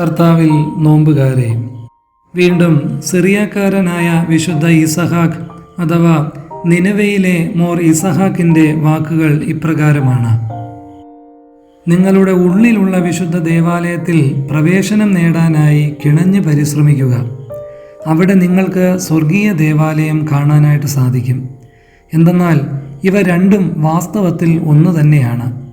കർത്താവിൽ നോമ്പുകാരെ വീണ്ടും സിറിയക്കാരനായ വിശുദ്ധ ഇസഹാക്ക് അഥവാ നിനവയിലെ മോർ ഇസഹാക്കിന്റെ വാക്കുകൾ ഇപ്രകാരമാണ്. നിങ്ങളുടെ ഉള്ളിലുള്ള വിശുദ്ധ ദേവാലയത്തിൽ പ്രവേശനം നേടാനായി കിണഞ്ഞ് പരിശ്രമിക്കുക. അവിടെ നിങ്ങൾക്ക് സ്വർഗീയ ദേവാലയം കാണാനായിട്ട് സാധിക്കും. എന്തെന്നാൽ ഇവ രണ്ടും വാസ്തവത്തിൽ ഒന്ന് തന്നെയാണ്.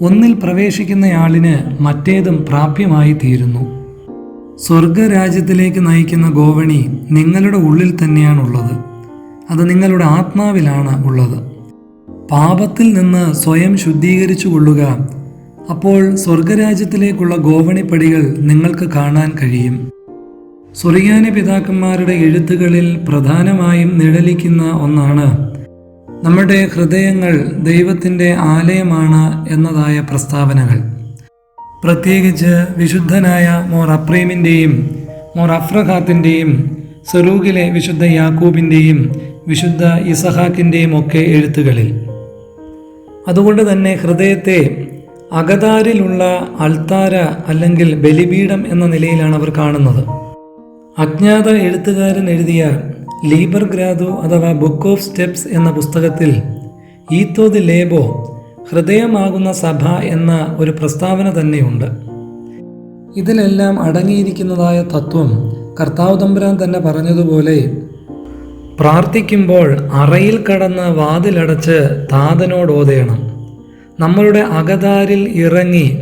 ഒന്നിൽ പ്രവേശിക്കുന്നയാളിന് മറ്റേതും പ്രാപ്യമായി തീരുന്നു സ്വർഗരാജ്യത്തിലേക്ക് നയിക്കുന്ന ഗോവണി നിങ്ങളുടെ ഉള്ളിൽ തന്നെയാണുള്ളത്. അത് നിങ്ങളുടെ ആത്മാവിലാണ് ഉള്ളത്. പാപത്തിൽ നിന്ന് സ്വയം ശുദ്ധീകരിച്ചു കൊള്ളുക. അപ്പോൾ സ്വർഗരാജ്യത്തിലേക്കുള്ള ഗോവണിപ്പടികൾ നിങ്ങൾക്ക് കാണാൻ കഴിയും. സുറിയാനി പിതാക്കന്മാരുടെ എഴുത്തുകളിൽ പ്രധാനമായും നിഴലിക്കുന്ന ഒന്നാണ് നമ്മുടെ ഹൃദയങ്ങൾ ദൈവത്തിന്റെ ആലയമാണ് എന്നതായ പ്രസ്താവനകൾ. പ്രത്യേകിച്ച് വിശുദ്ധനായ മോർ അപ്രീമിന്റെയും മോർ അഫ്രഖാത്തിന്റെയും സെറൂഗിലെ വിശുദ്ധ യാക്കൂബിന്റെയും വിശുദ്ധ ഇസഹാക്കിന്റെയും ഒക്കെ എഴുത്തുകളിൽ. അതുകൊണ്ട് തന്നെ ഹൃദയത്തെ അകതാരിലുള്ള അൾത്താര അല്ലെങ്കിൽ ബലിപീഠം എന്ന നിലയിലാണ് അവർ കാണുന്നത്. അജ്ഞാത എഴുത്തുകാരൻ എഴുതിയ ലീബർ ഗ്രാദോ അഥവാ ബുക്ക് ഓഫ് സ്റ്റെപ്സ് എന്ന പുസ്തകത്തിൽ ഈത്തോദ് ലേബോ ഹൃദയമാകുന്ന സഭ എന്ന ഒരു പ്രസ്താവന തന്നെയുണ്ട്. ഇതിലെല്ലാം അടങ്ങിയിരിക്കുന്നതായ തത്വം കർത്താവ് തമ്പുരാൻ തന്നെ പറഞ്ഞതുപോലെ പ്രാർത്ഥിക്കുമ്പോൾ അറയിൽ കടന്ന് വാതിലടച്ച് താതനോട് ഓതേണം. നമ്മളുടെ അകതാരിൽ ഇറങ്ങി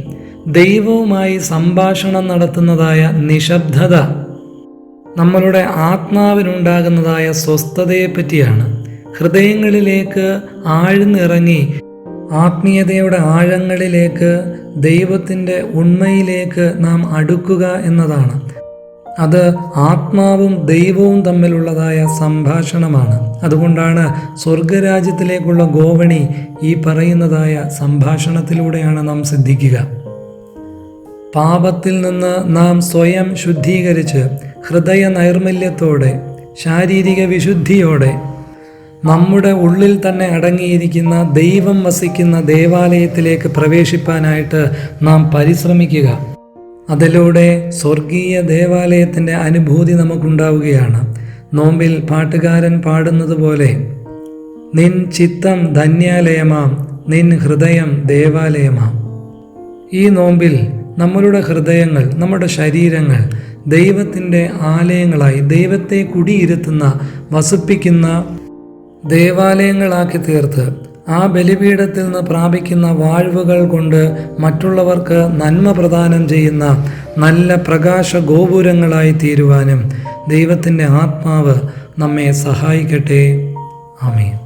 ദൈവവുമായി സംഭാഷണം നടത്തുന്നതായ നിശബ്ദത നമ്മളുടെ ആത്മാവിനുണ്ടാകുന്നതായ സ്വസ്ഥതയെ പറ്റിയാണ് ഹൃദയങ്ങളിലേക്ക് ആഴ്ന്നിറങ്ങി ആത്മീയതയുടെ ആഴങ്ങളിലേക്ക് ദൈവത്തിന്റെ ഉണ്മയിലേക്ക് നാം അടുക്കുക എന്നതാണ്. അത് ആത്മാവും ദൈവവും തമ്മിലുള്ളതായ സംഭാഷണമാണ്. അതുകൊണ്ടാണ് സ്വർഗരാജ്യത്തിലേക്കുള്ള ഗോവണി ഈ പറയുന്നതായ സംഭാഷണത്തിലൂടെയാണ് നാം സിദ്ധിക്കുക. പാപത്തിൽ നിന്ന് നാം സ്വയം ശുദ്ധീകരിച്ച് ഹൃദയ നൈർമല്യത്തോടെ ശാരീരിക വിശുദ്ധിയോടെ നമ്മുടെ ഉള്ളിൽ തന്നെ അടങ്ങിയിരിക്കുന്ന ദൈവം വസിക്കുന്ന ദേവാലയത്തിലേക്ക് പ്രവേശിപ്പാനായിട്ട് നാം പരിശ്രമിക്കുക. അതിലൂടെ സ്വർഗീയ ദേവാലയത്തിന്റെ അനുഭൂതി നമുക്കുണ്ടാവുകയാണ്. നോമ്പിൽ പാട്ടുകാരൻ പാടുന്നത് പോലെ നിൻ ചിത്തം ധന്യാലയമാം നിൻ ഹൃദയം ദേവാലയമാം. ഈ നോമ്പിൽ നമ്മളുടെ ഹൃദയങ്ങൾ നമ്മുടെ ശരീരങ്ങൾ ദൈവത്തിന്റെ ആലയങ്ങളായി ദൈവത്തെ കുടിയിരുത്തുന്ന വസിപ്പിക്കുന്ന ദേവാലയങ്ങളാക്കി തീർത്ത് ആ ബലിപീഠത്തിൽ നിന്ന് പ്രാപിക്കുന്ന വാഴ്വുകൾ കൊണ്ട് മറ്റുള്ളവർക്ക് നന്മ പ്രദാനം ചെയ്യുന്ന നല്ല പ്രകാശ ഗോപുരങ്ങളായി തീരുവാനും ദൈവത്തിന്റെ ആത്മാവ് നമ്മെ സഹായിക്കട്ടെ. ആമേൻ.